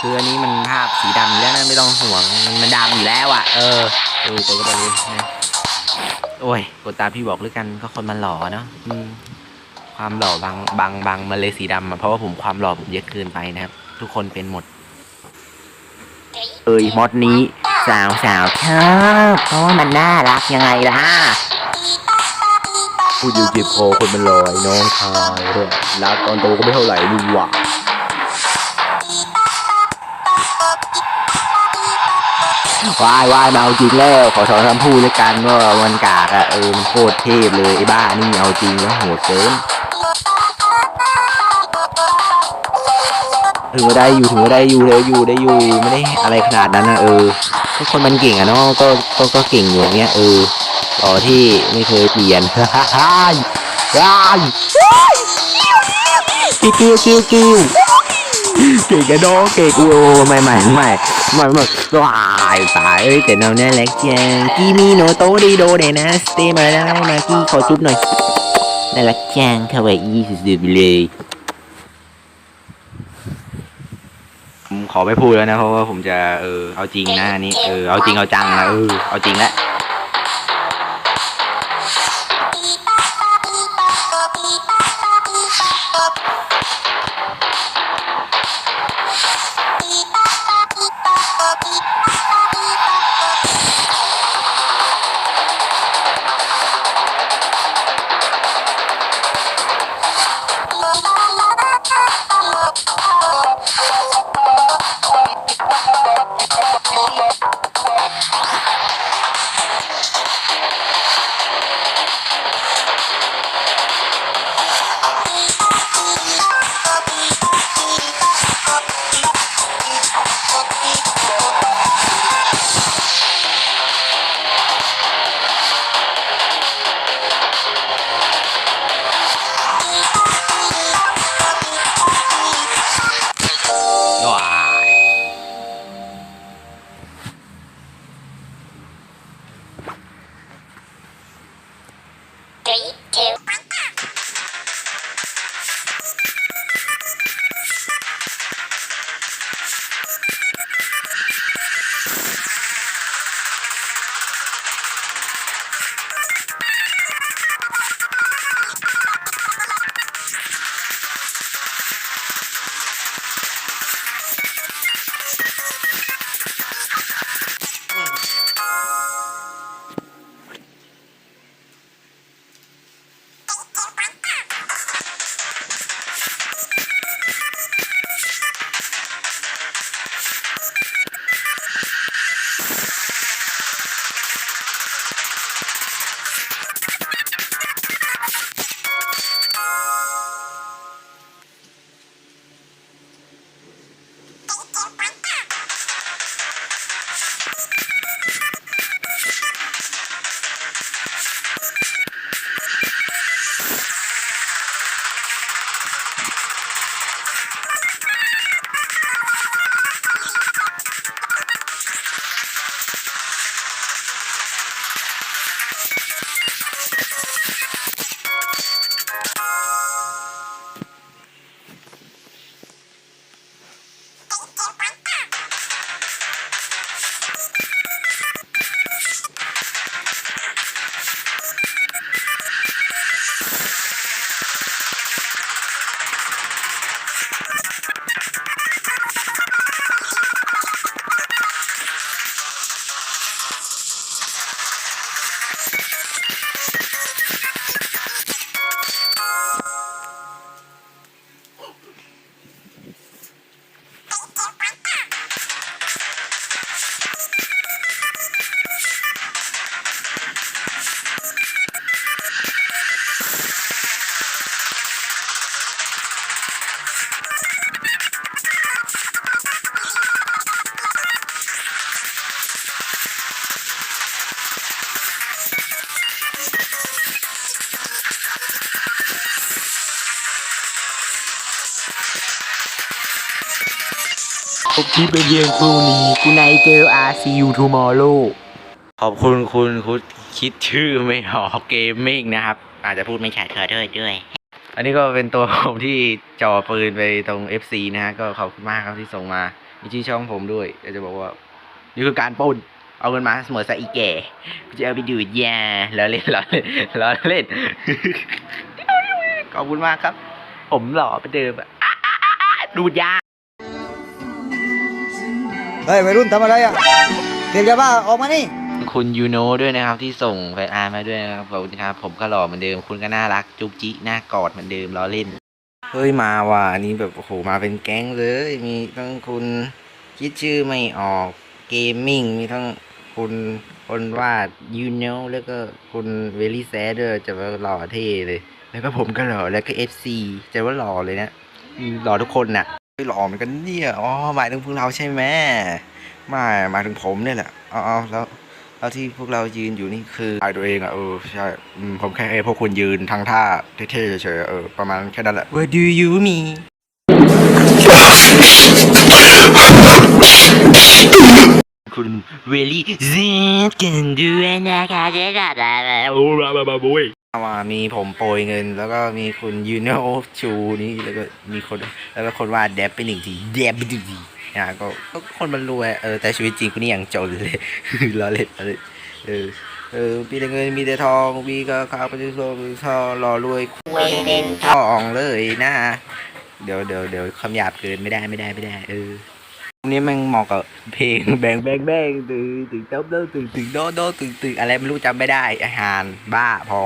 คืออันนี้มันภาพสีดำอยู่แล้วนะไม่ต้องห่วงมันมันดำอยู่แล้วอะ เออเออตัวก็ไปเลยนะโอ้ยกดตามพี่บอกด้วยกันก็คนมันหล่อเนาะอืมความหล่อบางบางบางมันเลยสีดำอะเพราะว่าผมความหล่อผมเยอะเกินไปนะครับ ทุกคนเป็นหมด เอ้ยมอดนี้สาวสาวชอบเพราะว่ามันน่ารักยังไงล่ะพูดอยู่เจ็บคอคนมันลอยน้องชายเถอะรักตอนโตก็ไม่เท่าไหร่นี่หว่า วายวายมาเอาจริงแล้ว ขอถอนคำพูดด้วยกันว่ามันกากอะเออมันโคตรเทพเลยไอ้บ้านี่เอาจริงแล้วโหดเกินถือว่าได้อยู่ถือว่าได้อยู่เลยอยู่ได้อยู่ไม่ได้อะไรขนาดนั้นนะเออทุกคนมันเก่งอะเนาะก็ก็ก็เก่งอยู่างเงี้ยเออต่อที่ไม่เคยเปลี่ยนฮ่าฮ่าฮ่าฮ่ากิ้วกิ้วกิ้วกิ้ว เก่งกันเนาะเก่งโอ้ไม่ไม่ไม่ไม่ไม่ว้ายตายเอ้ยแต่เราเนี่ยแหละจังกีมีโนโตดีโดเดนะสเตมาได้มากี้ขอจุ๊บหน่อยน่ารักจังคาวาอี้สุดๆไปเลยผมขอไม่พูดแล้วนะเพราะว่าผมจะเออเอาจริงนะอันนี้เออเอาจริงเอาจังนะเออเอาจริงแล้ว ผมที่ไปเรียนพรุ่งนี้กูในเจอ RCU tomorrow ขอบคุณคุณคุณคิดชื่อไม่ออกเกมมิ่งนะครับ อาจจะพูดไม่ชัดขอโทษด้วย อันนี้ก็เป็นตัวผมที่จ่อปืนไปตรง FC นะฮะก็ขอบคุณมากครับที่ส่งมามีชื่อช่องผมด้วยอยากจะบอกว่า นี่คือการปล้นเอาเงินมาเสมอซะอีแก่กูจะเอาไปดูดยาแล้วเล่นแล้วเล่นแล้วเล่นขอบคุณมากครับ ผมหล่อไปเดิมอะดูดยา เฮ้ยวัยรุ่นทำอะไรอะเด็กยาบ้าออกมานี่ คุณยูโนด้วยนะครับที่ส่งแฟนอาร์ตมาด้วยนะครับขอบคุณครับ ผมก็หล่อเหมือนเดิม คุณก็น่ารัก จุ๊บจิ๊หน้ากอดเหมือนเดิมล้อเล่น เฮ้ยมาว่ะอันนี้แบบโอ้โหมาเป็นแก๊งเลย มีทั้งคุณคิดชื่อไม่ออกเกมมิ่งมีทั้งคุณคนวาดยูโนแล้วก็คุณเวลี่แซดด้วยจะว่าหล่อเท่เลย แล้วก็ผมก็หล่อแล้วก็เอฟซีจะว่าหล่อเลยนะอืมหล่อทุกคนน่ะเฮ้ย หล่อเหมือนกันเนี่ยอ๋อหมายถึงพวกเราใช่ไหมไม่หมายถึงผมเนี่ยแหละอ๋อแล้วแล้วที่พวกเรายืนอยู่นี่คือไอตัวเองอะเออใช่อืมผมแค่ให้พวกคุณยืนทางท่าเท่ๆเฉยๆเออประมาณแค่นั้นแหละ What do you mean คุณเวลี่เซนกันด้วยนะคะเจ๊กัดอะไรโอ้บาบาบาบุย ว่ามีผมโปรยเงิน แล้วก็มีคุณยูโนชูนี่แล้วก็มีคนแล้วก็คนว่าแดบไปหนึ่งทีแดบไปหนึ่งทีนะก็ก็คนมันรวยเออแต่ชีวิตจริงคุณนี่ยังจนเลยล้อเล่นเล่นเออเออมีแต่เงินมีแต่ทองมีก็ข้าวปซื้อทองทอรอรวยคุยเล่นทองเลยนะเดี๋ยวเดี๋ยวเดี๋ยวคำหยาบเกินไม่ได้ไม่ได้ไม่ได้ เออตรงนี้มันเหมาะกับเพลงแบงแบงแบงตื่นตื่นเต้าเต้าตื่นตื่นโดโดตื่นตื่นอะไรไม่รู้จำไม่ได้อาหารบ้าพอ